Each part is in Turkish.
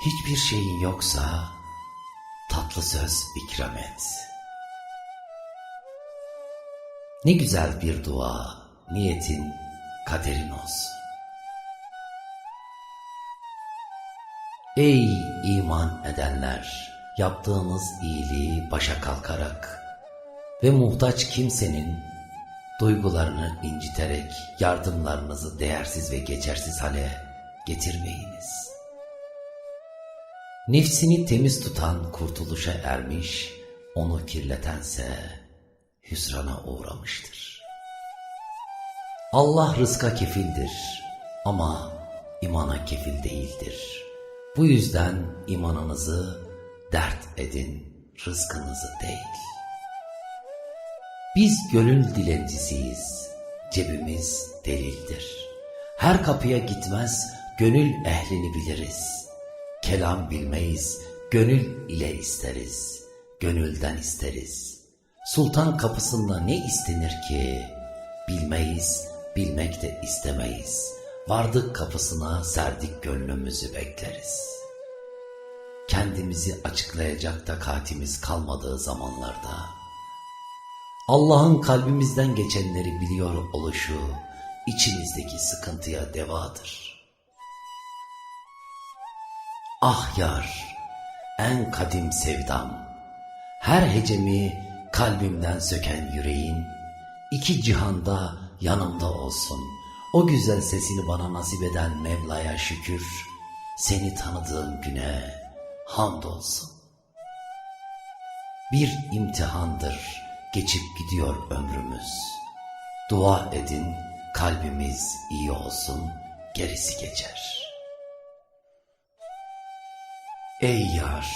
Hiçbir şeyin yoksa tatlı söz ikram et. Ne güzel bir dua, niyetin kaderin olsun. Ey iman edenler! Yaptığınız iyiliği başa kalkarak ve muhtaç kimsenin duygularını inciterek yardımlarınızı değersiz ve geçersiz hale getirmeyiniz. Nefsini temiz tutan kurtuluşa ermiş, onu kirletense hüsrana uğramıştır. Allah rızka kefildir ama imana kefil değildir. Bu yüzden imanınızı dert edin, rızkınızı değil. Biz gönül dilencisiyiz, cebimiz delildir. Her kapıya gitmez, gönül ehlini biliriz. Kelam bilmeyiz, gönül ile isteriz, gönülden isteriz. Sultan kapısında ne istenir ki? Bilmeyiz, bilmek de istemeyiz. Vardık kapısına serdik gönlümüzü bekleriz. Kendimizi açıklayacak takatimiz kalmadığı zamanlarda, Allah'ın kalbimizden geçenleri biliyor oluşu, içimizdeki sıkıntıya devadır. Ah yar, en kadim sevdam, her hecemi kalbimden söken yüreğin, iki cihanda yanımda olsun. O güzel sesini bana nasip eden Mevla'ya şükür, seni tanıdığım güne hamdolsun. Bir imtihandır, geçip gidiyor ömrümüz. Dua edin, kalbimiz iyi olsun, gerisi geçer. Ey yar,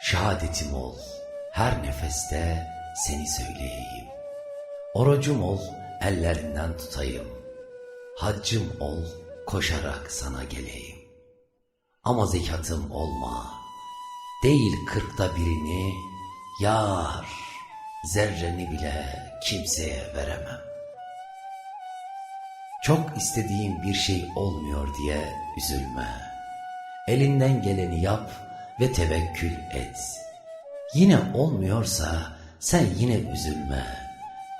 şehadetim ol, her nefeste seni söyleyeyim. Orucum ol, ellerinden tutayım. Haccım ol, koşarak sana geleyim. Ama zekatım olma, değil kırkta birini, yar, zerreni bile kimseye veremem. Çok istediğim bir şey olmuyor diye üzülme. Elinden geleni yap ve tevekkül et. Yine olmuyorsa sen yine üzülme.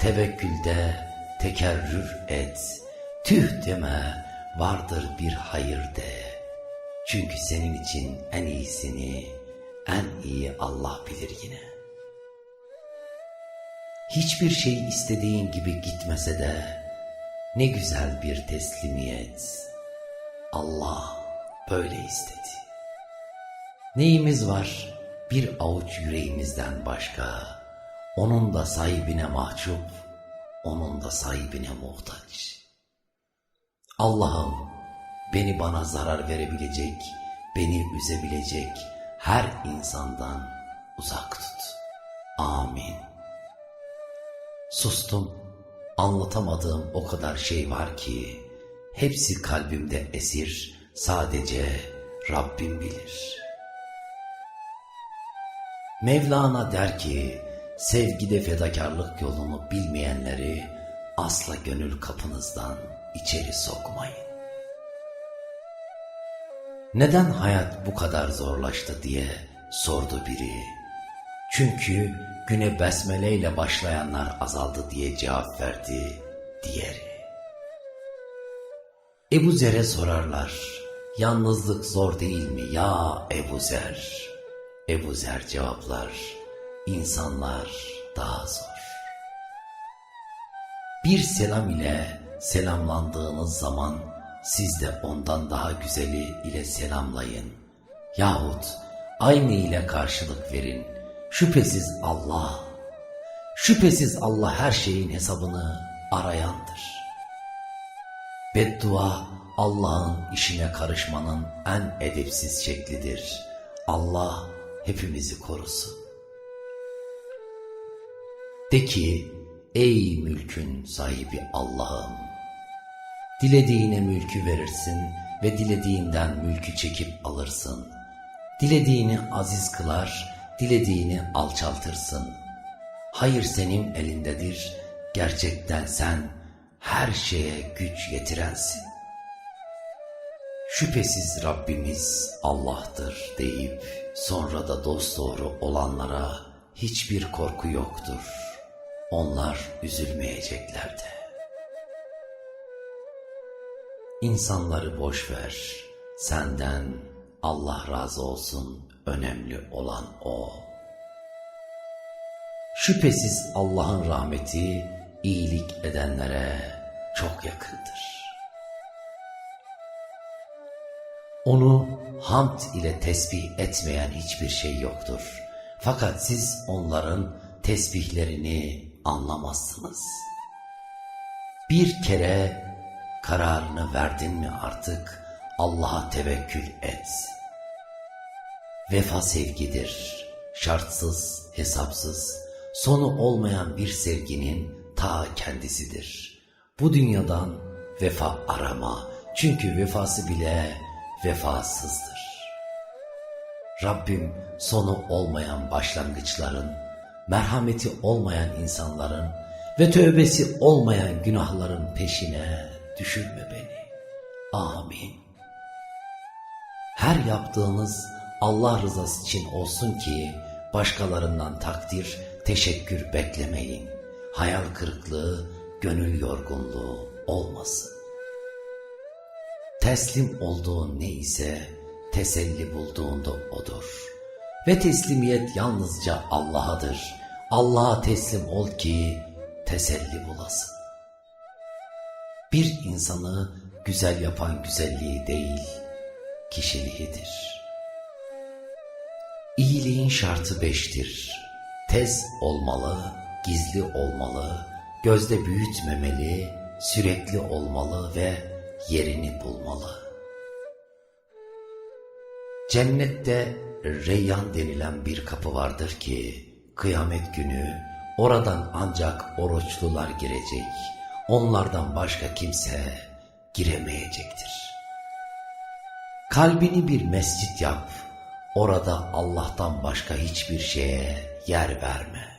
Tevekkülde tekerrür et. Tüh deme, vardır bir hayır de. Çünkü senin için en iyisini, en iyi Allah bilir yine. Hiçbir şey istediğin gibi gitmese de ne güzel bir teslimiyet. Allah böyle istedi. Neyimiz var bir avuç yüreğimizden başka? Onun da sahibine mahcup, onun da sahibine muhtaç. Allah'ım beni bana zarar verebilecek, beni üzebilecek her insandan uzak tut. Amin. Sustum, anlatamadığım o kadar şey var ki, hepsi kalbimde esir, sadece Rabbim bilir. Mevlana der ki, sevgide fedakarlık yolunu bilmeyenleri asla gönül kapınızdan içeri sokmayın. Neden hayat bu kadar zorlaştı diye sordu biri. Çünkü güne besmele ile başlayanlar azaldı diye cevap verdi diğeri. Ebu Zer'e sorarlar. Yalnızlık zor değil mi ya Ebu Zer? Ebu Zer cevaplar. İnsanlar daha zor. Bir selam ile selamlandığınız zaman siz de ondan daha güzeli ile selamlayın. Yahut aynı ile karşılık verin. Şüphesiz Allah, şüphesiz Allah her şeyin hesabını arayandır. Beddua Allah'ın işine karışmanın en edepsiz şeklidir. Allah hepimizi korusun. De ki ey mülkün sahibi Allah'ım dilediğine mülkü verirsin ve dilediğinden mülkü çekip alırsın. Dilediğini aziz kılar, dilediğini alçaltırsın. Hayır senin elindedir, gerçekten sen her şeye güç yetirensin. Şüphesiz Rabbimiz Allah'tır deyip sonra da dosdoğru olanlara hiçbir korku yoktur. Onlar üzülmeyecekler de. İnsanları boş ver. Senden Allah razı olsun önemli olan o. Şüphesiz Allah'ın rahmeti iyilik edenlere çok yakındır. Onu hamd ile tesbih etmeyen hiçbir şey yoktur. Fakat siz onların tesbihlerini anlamazsınız. Bir kere kararını verdin mi artık Allah'a tevekkül et. Vefa sevgidir. Şartsız, hesapsız, sonu olmayan bir sevginin ta kendisidir. Bu dünyadan vefa arama. Çünkü vefası bile vefasızdır. Rabbim sonu olmayan başlangıçların, merhameti olmayan insanların ve tövbesi olmayan günahların peşine düşürme beni. Amin. Her yaptığınız Allah rızası için olsun ki başkalarından takdir, teşekkür beklemeyin. Hayal kırıklığı, gönül yorgunluğu olmasın. Teslim olduğun ne ise teselli bulduğunda odur. Ve teslimiyet yalnızca Allah'adır. Allah'a teslim ol ki teselli bulasın. Bir insanı güzel yapan güzelliği değil, kişiliğidir. İyiliğin şartı beştir. Tez olmalı, gizli olmalı, gözde büyütmemeli, sürekli olmalı ve yerini bulmalı. Cennette Reyyan denilen bir kapı vardır ki kıyamet günü oradan ancak oruçlular girecek. Onlardan başka kimse giremeyecektir. Kalbini bir mescit yap. Orada Allah'tan başka hiçbir şeye yer verme.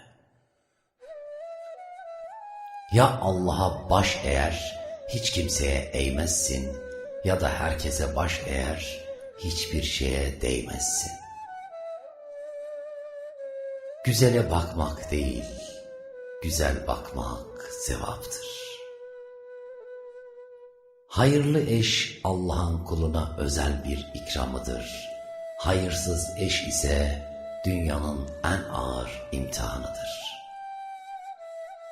Ya Allah'a baş eğer hiç kimseye eğmezsin ya da herkese baş eğer hiçbir şeye değmezsin. Güzele bakmak değil, güzel bakmak sevaptır. Hayırlı eş Allah'ın kuluna özel bir ikramıdır. Hayırsız eş ise dünyanın en ağır imtihanıdır.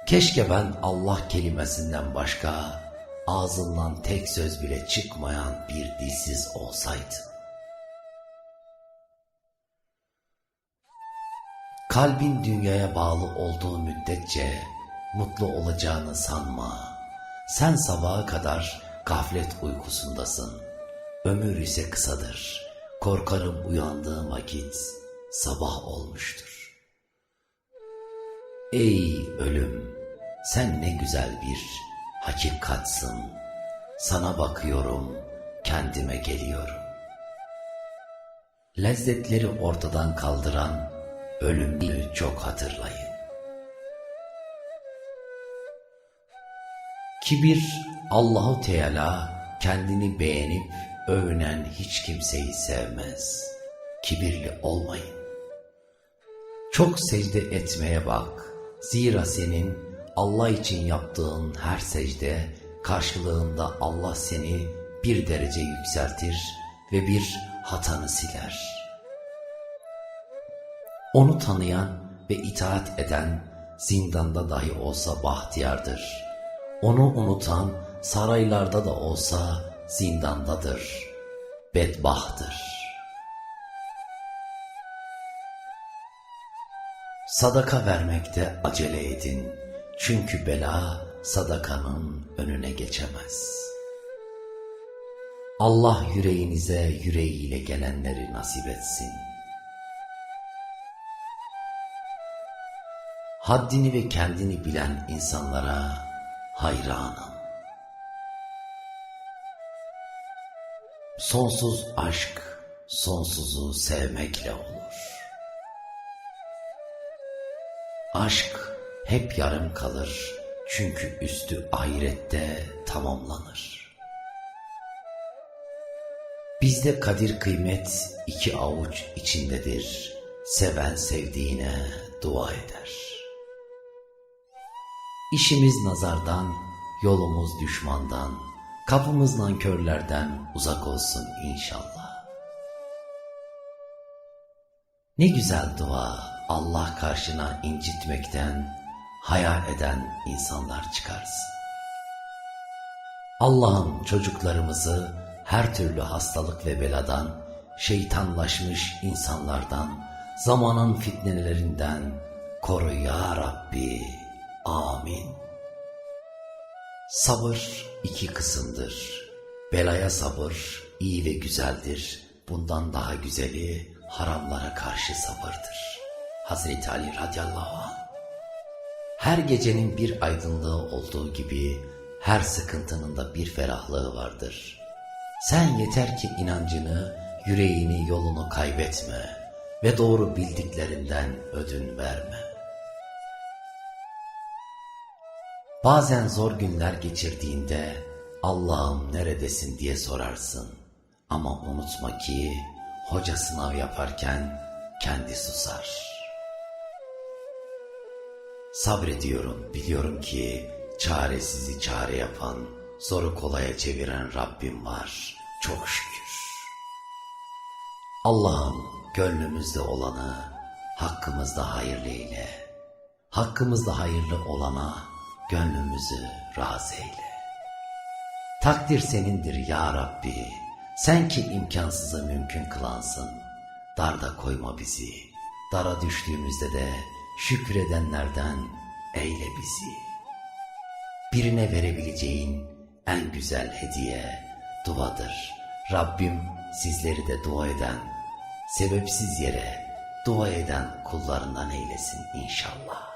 Keşke ben Allah kelimesinden başka ağzından tek söz bile çıkmayan bir dilsiz olsaydım. Kalbin dünyaya bağlı olduğu müddetçe mutlu olacağını sanma. Sen sabaha kadar gaflet uykusundasın. Ömür ise kısadır. Korkarım uyandığım vakit sabah olmuştur. Ey ölüm, sen ne güzel bir hakikatsın. Sana bakıyorum, kendime geliyorum. Lezzetleri ortadan kaldıran ölümü çok hatırlayın. Kibir Allahu Teala kendini beğenip övünen hiç kimseyi sevmez. Kibirli olmayın. Çok secde etmeye bak. Zira senin Allah için yaptığın her secde karşılığında Allah seni bir derece yükseltir ve bir hatanı siler. Onu tanıyan ve itaat eden zindanda dahi olsa bahtiyardır. Onu unutan saraylarda da olsa zindandadır. Bedbahtır. Sadaka vermekte acele edin. Çünkü bela sadakanın önüne geçemez. Allah yüreğinize yüreğiyle gelenleri nasip etsin. Haddini ve kendini bilen insanlara hayranım. Sonsuz aşk, sonsuzu sevmekle olur. Aşk hep yarım kalır çünkü üstü ahirette tamamlanır. Bizde kadir kıymet iki avuç içindedir. Seven sevdiğine dua eder. İşimiz nazardan, yolumuz düşmandan, kapımız nankörlerden uzak olsun inşallah. Ne güzel dua Allah karşına incitmekten, haya eden insanlar çıkarsın. Allah'ım çocuklarımızı her türlü hastalık ve beladan, şeytanlaşmış insanlardan, zamanın fitnelerinden koru ya Rabbi. Amin. Sabır iki kısımdır. Belaya sabır iyi ve güzeldir. Bundan daha güzeli haramlara karşı sabırdır. Hazreti Ali radıyallahu anh. Her gecenin bir aydınlığı olduğu gibi her sıkıntının da bir ferahlığı vardır. Sen yeter ki inancını, yüreğini, yolunu kaybetme ve doğru bildiklerinden ödün verme. Bazen zor günler geçirdiğinde Allah'ım neredesin diye sorarsın. Ama unutma ki hoca sınav yaparken kendi susar. Sabrediyorum, biliyorum ki çaresizi çare yapan, zoru kolaya çeviren Rabbim var. Çok şükür. Allah'ım gönlümüzde olanı hakkımızda hayırlı eyle. Hakkımızda hayırlı olana gönlümüzü razı eyle. Takdir senindir ya Rabbi. Sen ki imkansızı mümkün kılansın. Darda koyma bizi. Dara düştüğümüzde de şükredenlerden eyle bizi. Birine verebileceğin en güzel hediye duadır. Rabbim sizleri de dua eden, sebepsiz yere dua eden kullarından eylesin inşallah.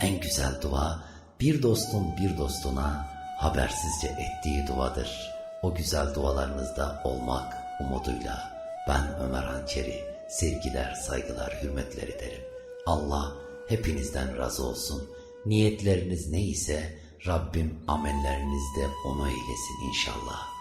En güzel dua bir dostun bir dostuna habersizce ettiği duadır. O güzel dualarınızda olmak umuduyla ben Ömer Hançeri sevgiler, saygılar, hürmetler ederim. Allah hepinizden razı olsun. Niyetleriniz neyse Rabbim amellerinizde onu eylesin inşallah.